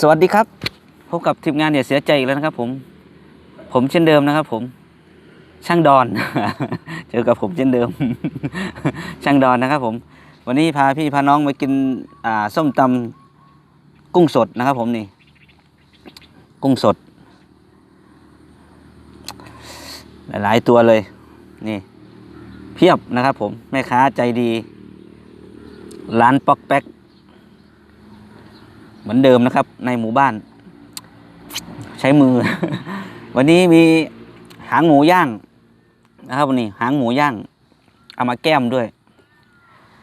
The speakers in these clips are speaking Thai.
สวัสดีครับพบกับทีมงานอย่าเสียใจอีกแล้วนะครับ ผม ผมเช่นเดิมนะครับ ผม ช่างดอน เจอกับผมเช่นเดิม ช่างดอนนะครับ ผม วันนี้พาพี่พาน้องมากินอ่าส้มตำกุ้งสดนะครับ ผมนี่ กุ้งสด หลายๆตัวเลย นี่ เพียบนะครับ ผมแม่ค้าใจดี ร้านปอกแป๊ก เหมือนเดิมนะครับ ในหมู่บ้าน ใช้มือ วันนี้มีหางหมูย่างนะครับวันนี้หางหมูย่าง เอามาแก้มด้วย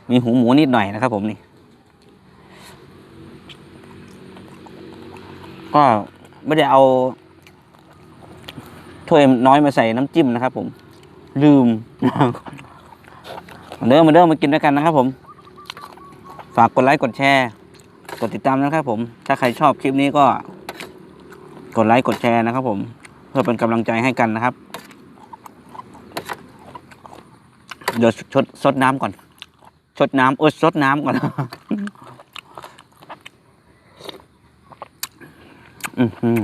มีหูหมูนิดหน่อยนะครับ ผมนี่ ก็ไม่ได้เอาถ้วยน้อยมาใส่น้ำจิ้มนะครับ ผม ลืมมาเด้อมาเด้อมากินด้วยกันนะครับ ผม ฝากกดไลค์กดแชร์ กดติดตามนะครับผม ถ้าใครชอบคลิปนี้ก็ กดไลค์กดแชร์นะครับผม เพื่อเป็นกำลังใจให้กันนะครับ เดี๋ยวชดซดน้ำก่อน ชดน้ำเออซดน้ำก่อนอื้อหือ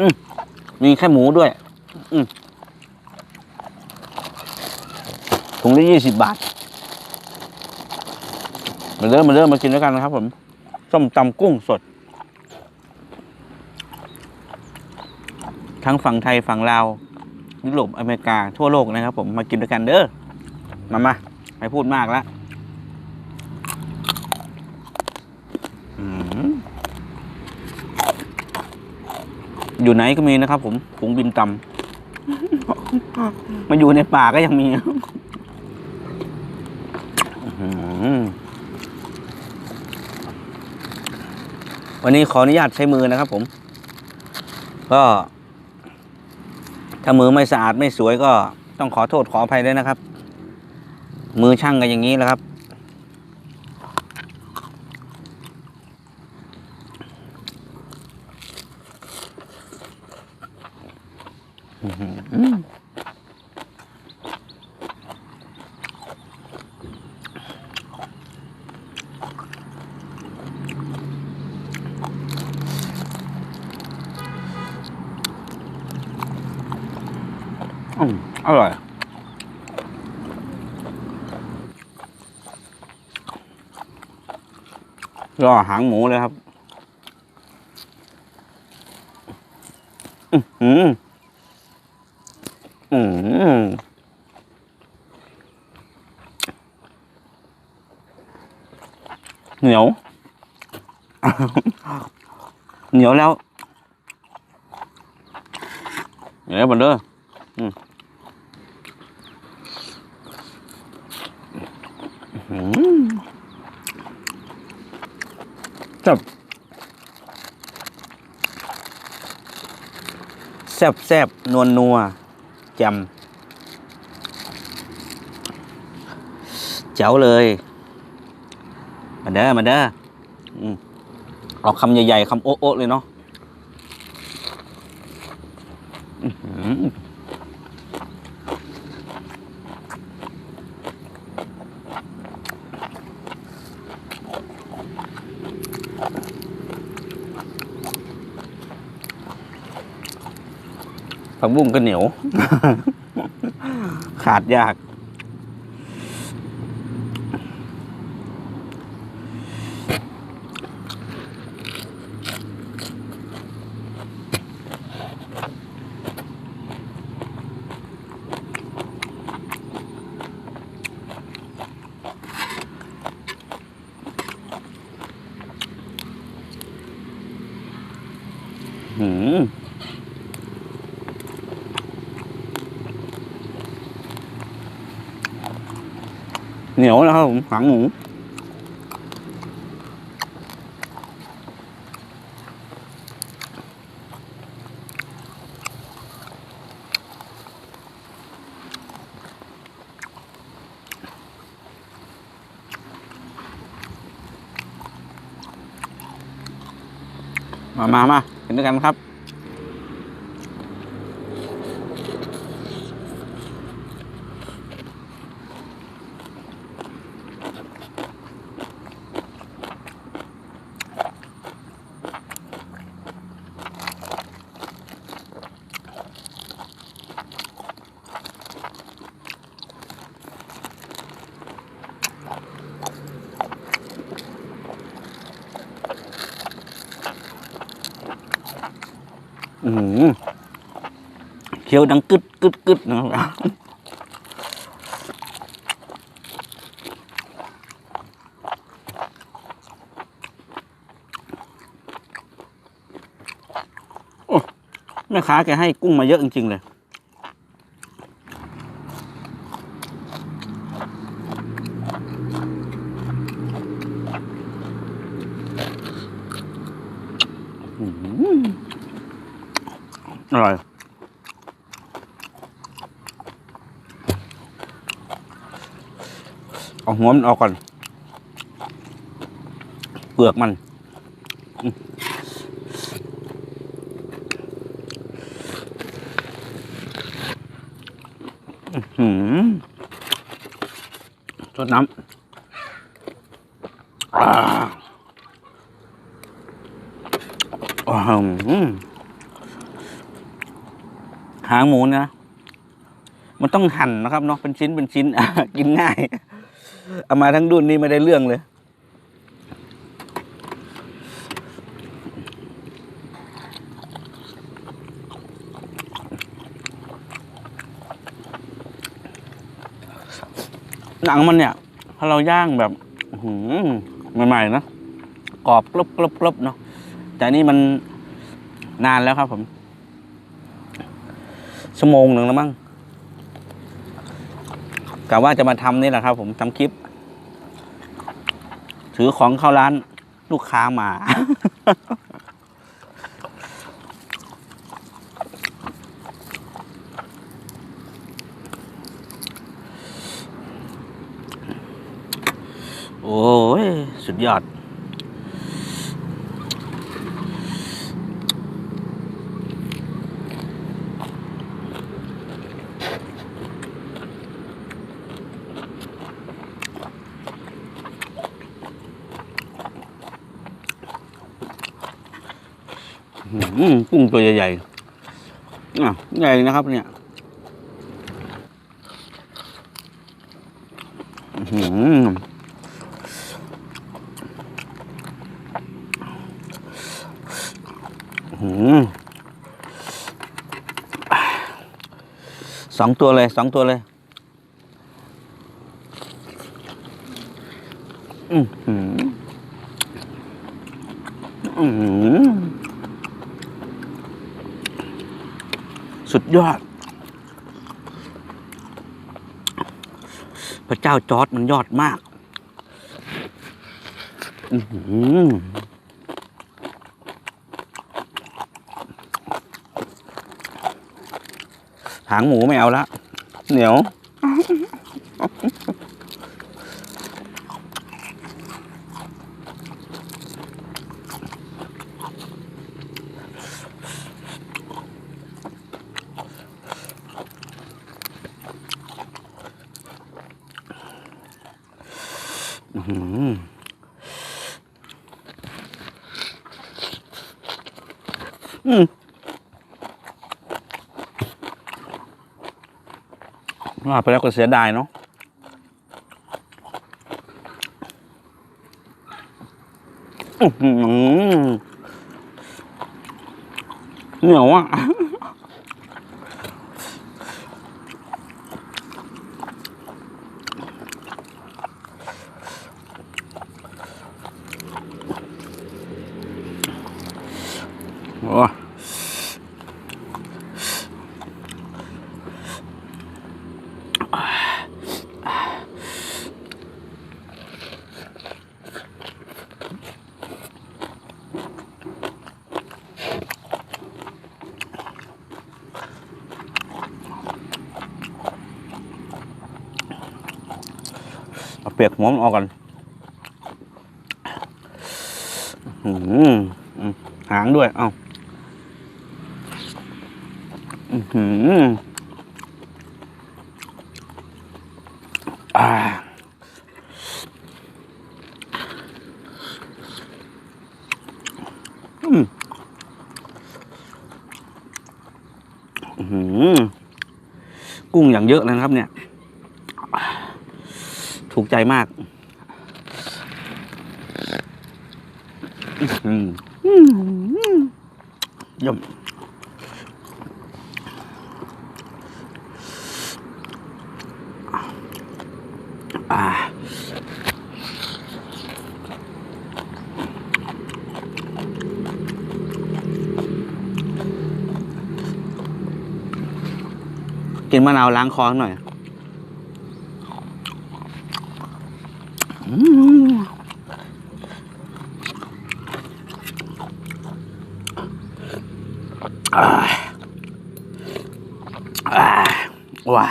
อืมมีแค่หมูด้วย อืม ถุงละยี่สิบบาท มาเริ่มมาเริ่มมากินด้วยกันนะครับผม ส้มตำกุ้งสด ทั้งฝั่งไทยฝั่งลาวยุโรปอเมริกาทั่วโลกนะครับผมมากินด้วยกันเด้อ มามาไม่พูดมากแล้วอยู่ไหนก็มีนะครับผมฝูงบินตำมาอยู่ในป่าก็ยังมี วันนี้ขออนุญาตใช้มือนะครับผม ก็ถ้ามือไม่สะอาดไม่สวยก็ต้องขอโทษขออภัยด้วยนะครับ มือช่างกันอย่างนี้แหละครับ อืมอร่อย รอหางหมูเลยครับ อือหืออืมเหนียว เหนียวแล้วเหนียวหมดเลยอืมอื้อหือ จับแซบแซบนัวนัวจำเจ๋วเลย มาเด้อมาเด้ออืมเอาคำใหญ่ๆคำโอ๊ะๆเลยเนาะ กบุ้งก็เหนียว ขาดยากหืม เหนียวนะครับผมหางหมูมามามากินด้วยกันครับ อืมเคี้ยวดังกึดกึดกึดนะครับโอ้แม่ค้าแกให้กุ้งมาเยอะจริงๆเลย อร่อย เอาหัวมันออกก่อน เปลือกมัน อืมอื้อหือสดน้ำอ่า อื้อหือหางหมูนะ มันต้องหั่นนะครับเนาะเป็นชิ้นเป็นชิ้นกินง่าย เอามาทั้งดุนนี่ไม่ได้เรื่องเลยหนังมันเนี่ยถ้าเราย่างแบบหือใหม่ๆนะกรอบกรุบกรุบกรุบเนาะแต่นี่มันนานแล้วครับผม ชั่วโมงหนึ่งแล้วมั้งกะว่าจะมาทำนี่แหละครับ ผมทำคลิป ถือของเข้าร้านลูกค้ามา โอ้ย สุดยอด อืมกุ้งตัวใหญ่ๆอะใหญ่นะครับ เนี่ยอื้อหือหือสองตัวเลยสองตัวเลย อือหืออือหือ สุด ยอด พระเจ้าจอร์ดมันยอดมาก อือหางหมูไม่เอาละ เหนียว อื้อหืออืมว่าไปแล้วก็เสียดายเนาะอื้อหือเหนียวอะ โอ้เอาเปีย อืมอ่าอืมอืมกุ้งอย่างเยอะเลยนะครับ เนี่ย ถูกใจมากอื้อหือเยี่ยม อ่ากินมะนาวล้างคอหน่อย อืมอ่าอ่าว้า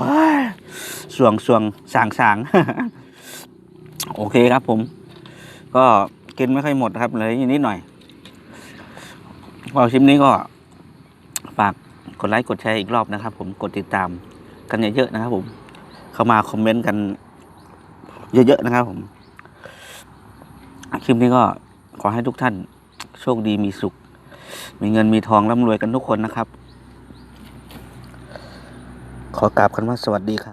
ว้า สวงสวงสางสางโอเคครับผม ก็กินไม่ค่อยหมดครับเหลยนิดหน่อยพอชิมนี้ก็ฝากกดไลค์กดแชร์อีกรอบนะครับ ผมกดติดตามกันเยอะๆนะครับ ผม เข้ามาคอมเมนต์กัน เยอะๆนะครับ ผมคลิปนี้ก็ขอให้ทุกท่านโชคดีมีสุข มีเงินมีทองร่ำรวยกันทุกคนนะครับ ขอกราบคำว่าสวัสดีครับ